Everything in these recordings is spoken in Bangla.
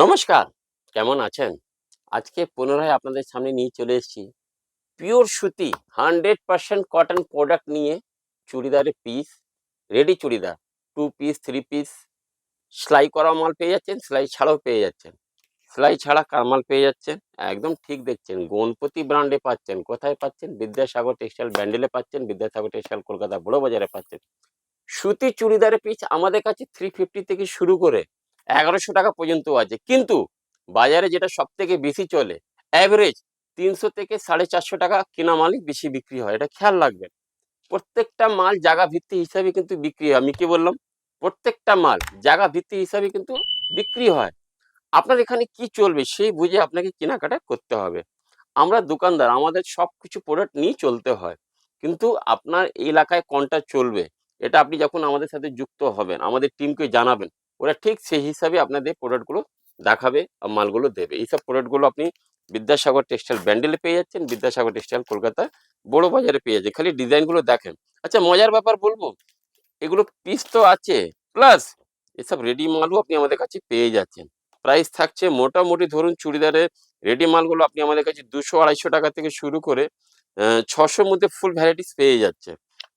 নমস্কার, কেমন আছেন? আজকে পুনরায় আপনাদের সামনে নিয়ে চলে এসেছি। পিওর সুতি হান্ড্রেড পার্সেন্ট কটন প্রোডাক্ট নিয়ে চুড়িদারের piece, ready churidar. Two piece, three piece, সেলাই করা মাল পেয়ে যাচ্ছেন, সেলাই ছাড়াও পেয়ে যাচ্ছেন। সেলাই ছাড়া কারমাল পেয়ে যাচ্ছেন, একদম ঠিক দেখছেন। গণপতি ব্র্যান্ডে পাচ্ছেন, কোথায় পাচ্ছেন? বিদ্যাসাগর টেক্সটাইল ব্যান্ডেলে পাচ্ছেন, বিদ্যাসাগর টেক্সটাইল কলকাতা বড় বাজারে পাচ্ছেন। সুতি চুড়িদারের পিস আমাদের কাছে থ্রি ফিফটি থেকে শুরু করে এগারোশো টাকা পর্যন্ত আছে। কিন্তু বাজারে যেটা সব থেকে বেশি চলে অ্যাভারেজ তিনশো থেকে সাড়ে চারশো টাকা কেনা মালই বেশি বিক্রি হয়। এটা খেয়াল রাখবেন। প্রত্যেকটা মাল জায়গা ভিত্তি হিসাবে কিন্তু বিক্রি হয়। আমি কি বললাম? প্রত্যেকটা মাল জায়গা ভিত্তি হিসাবে কিন্তু বিক্রি হয়। আপনার এখানে কি চলবে সেই বুঝে আপনাকে কেনাকাটা করতে হবে। আমরা দোকানদার, আমাদের সব কিছু প্রোডাক্ট নিয়ে চলতে হয়। কিন্তু আপনার এলাকায় কোনটা চলবে, এটা আপনি যখন আমাদের সাথে যুক্ত হবেন, আমাদের টিমকে জানাবেন ওরা ঠিক সেই হিসাবে আপনাদের প্রোডাক্টগুলো দেখাবে আর মালগুলো দেবে। এইসব প্রোডাক্টগুলো আপনি বিদ্যাসাগর টেক্সটাইল ব্যান্ডেলে পেয়ে যাচ্ছেন, বিদ্যাসাগর টেক্সটাইল কলকাতা বড় বাজারে পেয়ে যাচ্ছেন। খালি ডিজাইনগুলো দেখেন। আচ্ছা মজার ব্যাপার বলব, এগুলো পিস তো আছে প্লাস এসব রেডি মালও আপনি আমাদের কাছে পেয়ে যাচ্ছেন। প্রাইস থাকছে মোটামুটি ধরুন চুড়িদারের রেডি মালগুলো আপনি আমাদের কাছে দুশো আড়াইশো টাকা থেকে শুরু করে ছশোর মধ্যে ফুল ভ্যারাইটিস পেয়ে যাচ্ছে।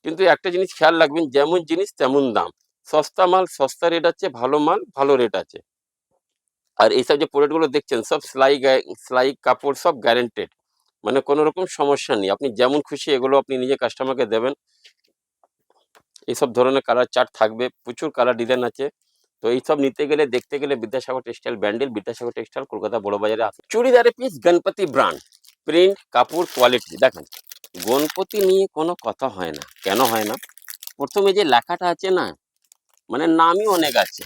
কিন্তু একটা জিনিস খেয়াল রাখবেন, যেমন জিনিস তেমন দাম। সস্তা মাল, সস্তা রেট আছে, ভালো মাল, ভালো রেট আছে। আর এইসব যে প্রোডাক্টগুলো দেখছেন, সব সেলাই সেলাই কাপড়, সব গ্যারেন্টেড মানে কোনো রকম সমস্যা নেই। আপনি যেমন খুশি এগুলো আপনি নিজে কাস্টমারকে দেবেন। এইসব ধরনের কালার চার্ট থাকবে, প্রচুর কালার ডিজাইন আছে। তো এইসব নিতে গেলে, দেখতে গেলে বিদ্যাসাগর টেক্সটাইল ব্যান্ডেল, বিদ্যাসাগর টেক্সটাইল কলকাতা বড় বাজারে আছে। চুড়িদারের পিস গণপতি ব্র্যান্ড প্রিন্ট কাপড় কোয়ালিটি দেখেন, গণপতি নিয়ে কোনো কথা হয় না। কেন হয় না? প্রথমে যে লেখাটা আছে না মানে নামই অনেক আছে।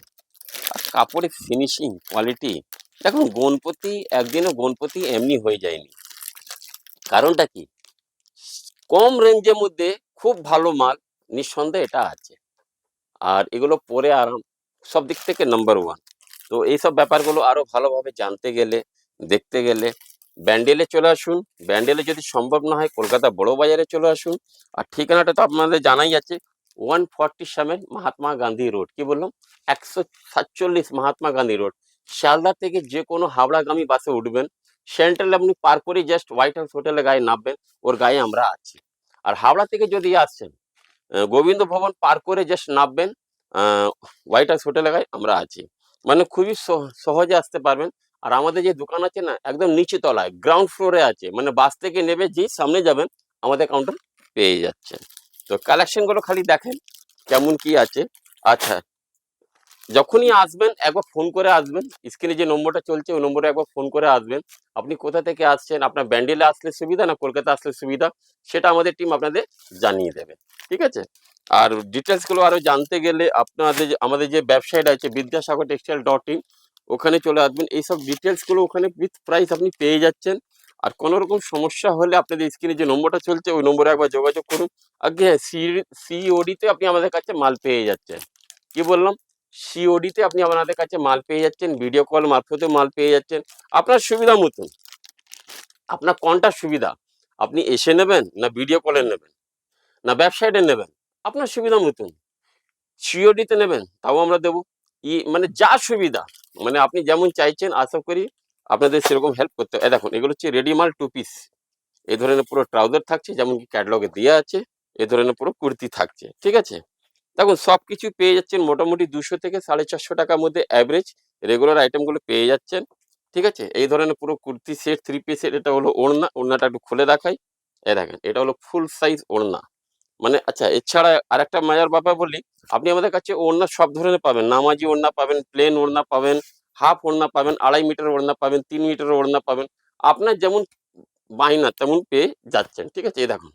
আর কাপড়ের ফিনিশিং কোয়ালিটি দেখুন গণপতি, একদিনও গণপতি এমনি হয়ে যায়নি। কারণটা কি? কম রেঞ্জের মধ্যে খুব ভালো মাল, নিঃসন্দেহে এটা আছে। আর এগুলো পরে আরাম, সব দিক থেকে নাম্বার ওয়ান তো এইসব ব্যাপারগুলো আরও ভালোভাবে জানতে গেলে, দেখতে গেলে ব্যান্ডেলে চলে আসুন। ব্যান্ডেলে যদি সম্ভব না হয়, কলকাতা বড় বাজারে চলে আসুন। আর ঠিকানাটা তো আপনাদের জানাই আছে। One forty seven Mahatma Gandhi road কি বললাম? একশো সাতচল্লিশ মহাত্মা গান্ধী রোড শিয়ালদা থেকে যে কোনো হাওড়াগামী বাসে উঠবেন। সেন্ট্রাল আপনি পার করে জাস্ট হোয়াইট হাউস হোটেলের গায়ে নামবেন। ওর গায়ে আমরা আছি। আর হাওড়া থেকে যদি আসছেন গোবিন্দ ভবন পার করে জাস্ট নামবেন হোয়াইট হাউস হোটেলের গায়ে আমরা আছি। মানে খুবই সহ- সহজে আসতে পারবেন। আর আমাদের যে দোকান আছে না, একদম নিচে তলায় গ্রাউন্ড ফ্লোরে আছে। মানে বাস থেকে নেবে, যেই সামনে যাবেন, আমাদের কাউন্টার পেয়ে যাচ্ছেন। তো কালেকশনগুলো খালি দেখেন কেমন কি আছে। আচ্ছা যখনই আসবেন, একবার ফোন করে আসবেন। স্ক্রিনে যে নম্বরটা চলছে, ওই নম্বরে একবার ফোন করে আসবেন। আপনি কোথা থেকে আসছেন, আপনার ব্যান্ডেলে আসলে সুবিধা না কলকাতা আসলে সুবিধা, সেটা আমাদের টিম আপনাদের জানিয়ে দেবে। ঠিক আছে? আর ডিটেলসগুলো আরও জানতে গেলে আপনাদের আমাদের যে ওয়েবসাইট আছে, বিদ্যাসাগর টেক্সটাইল ডট ইন ওখানে চলে আসবেন। এইসব ডিটেলসগুলো ওখানে উইথ প্রাইস আপনি পেয়ে যাচ্ছেন। আর কোনো রকম সমস্যা হলে আপনাদের স্ক্রিনে যে নম্বরটা চলছে, ওই নম্বরে একবার যোগাযোগ করুন। আগে সিওডিতে আপনি আমাদের কাছে মাল পেয়ে যাচ্ছেন। কি বললাম? সিওডিতে আপনি আপনাদের কাছে মাল পেয়ে যাচ্ছেন ভিডিও কল মারফতেও মাল পেয়ে যাচ্ছেন। আপনার সুবিধা মতন। আপনার কোনটা সুবিধা। আপনি এসে নেবেন না ভিডিও কলে নেবেন, না ওয়েবসাইটে নেবেন, আপনার সুবিধা মতন। সিওডিতে নেবেন, তাও আমরা দেবো। ই মানে যা সুবিধা মানে আপনি যেমন চাইছেন, আশা করি আপনাদের সেরকম হেল্প করতে এই দেখুন, এগুলো হচ্ছে রেডিমাল টু পিস এই ধরনের পুরো ট্রাউজার থাকছে, যেমন কি ক্যাটালগে দেওয়া আছে এই ধরনের পুরো কুর্তি থাকছে, ঠিক আছে? দেখুন সব কিছু পেয়ে যাচ্ছেন মোটামুটি দুশো থেকে সাড়ে চারশো টাকার মধ্যে অ্যাভারেজ রেগুলার আইটেমগুলো পেয়ে যাচ্ছেন, ঠিক আছে? এই ধরনের পুরো kurti set three piece set এটা হলো ওড়না, ওড়নাটা একটু খুলে দেখাই। এ দেখেন, এটা হলো ফুল সাইজ ওড়না। মানে আচ্ছা এছাড়া আরেকটা মজার ব্যাপার বলি, আপনি আমাদের কাছে ওড়না সব ধরনের পাবেন। নামাজি ওড়না পাবেন প্লেন ওড়না পাবেন হাফ ওড়না পাবেন, আড়াই মিটার ওড়না পাবেন, তিন মিটার ওড়না পাবেন। আপনার যেমন বাহিনা তেমন পেয়ে যাচ্ছেন, ঠিক আছে? এই দেখুন।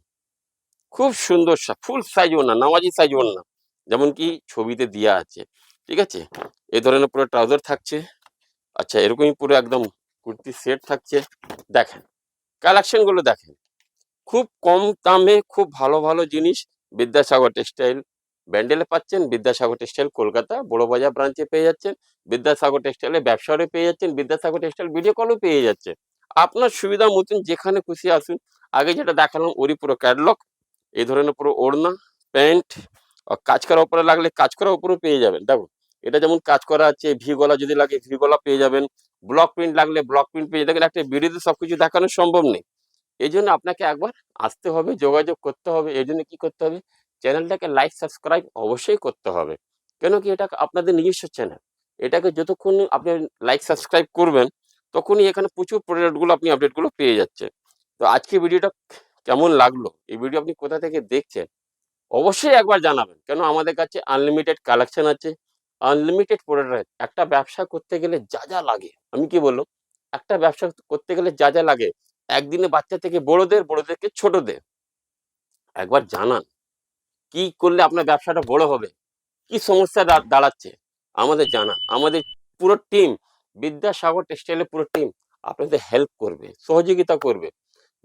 খুব সুন্দর ফুল সাইজ ওড়না, নামাজি সাইজ ওড়না, যেমন কি ছবিতে দেওয়া আছে, ঠিক আছে? এই ধরনের পুরো ট্রাউজার থাকছে। আচ্ছা এরকমই পুরো একদম কুর্তি সেট থাকছে। দেখেন কালেকশনগুলো দেখেন। খুব কম দামে খুব ভালো ভালো জিনিস, বিদ্যাসাগর টেক্সটাইল ব্যান্ডেলে পাচ্ছেন, বিদ্যাসাগর টেক্সটাইল কলকাতা, বড় বাজার ব্রাঞ্চে পেয়ে যাচ্ছেন, বিদ্যাসাগর টেক্সটাইলে ব্যবসারে পেয়ে যাচ্ছেন, বিদ্যাসাগর টেক্সটাইল ভিডিও কলও পেয়ে যাচ্ছে। আপনার সুবিধা মতন যেখানে খুশি আসুন। আগে যেটা দেখালাম ওরই পুরো ক্যাটলগ, এই ধরনের পুরো ওড়না, প্যান্ট কাজ করার উপরে লাগলে কাজ করার উপরেও পেয়ে যাবেন। দেখুন, এটা যেমন কাজ করা আছে, ভি গলা যদি লাগে ভি গলা পেয়ে যাবেন, ব্লক প্রিন্ট লাগলে ব্লক প্রিন্ট পেয়ে যাবেন, একটা ভিডিওতে সবকিছু দেখানো সম্ভব নেই। এই জন্য আপনাকে একবার আসতে হবে, যোগাযোগ করতে হবে, এই জন্য কি করতে হবে? চ্যানেলটাকে লাইক, সাবস্ক্রাইব অবশ্যই করতে হবে। কেন কি এটা আপনাদের নিজস্ব চ্যানেল। এটাকে যতক্ষণ আপনি লাইক, সাবস্ক্রাইব করবেন, তখনই এখানে প্রচুর প্রোডাক্টগুলো আপনি আপডেটগুলো পেয়ে যাচ্ছে তো আজকে ভিডিওটা কেমন লাগল? এই ভিডিও আপনি কোথা থেকে দেখছেন? অবশ্যই একবার জানাবেন। কেন আমাদের কাছে আনলিমিটেড কালেকশন আছে। আনলিমিটেড প্রোডাক্ট একটা ব্যবসা করতে গেলে যা যা লাগে। আমি কি বললাম? একটা ব্যবসা করতে গেলে যা যা লাগে। একদিনে বাচ্চা থেকে বড়দের, বড়দেরকে ছোটদের। একবার জানান। কি করলে আপনার ব্যবসাটা বড় হবে? কি সমস্যা দাঁড়াচ্ছে? আমাদের জানা, আমাদের পুরো টিম বিদ্যাসাগর টেক্সটাইলের পুরো টিম আপনাদের হেল্প করবে, সহযোগিতা করবে।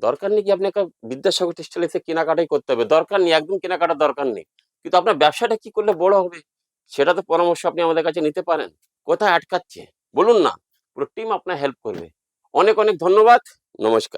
দরকার নেই কি আপনাকে বিদ্যাসাগর টেক্সটাইল এসে কেনাকাটাই করতে হবে? দরকার নেই, একদম কেনাকাটার দরকার নেই। কিন্তু আপনার ব্যবসাটা কি করলে বড় হবে? সেটা তো পরামর্শ আপনি আমাদের কাছে নিতে পারেন। কোথায় আটকাচ্ছে? বলুন না। পুরো টিম আপনার হেল্প করবে। অনেক অনেক ধন্যবাদ। নমস্কার।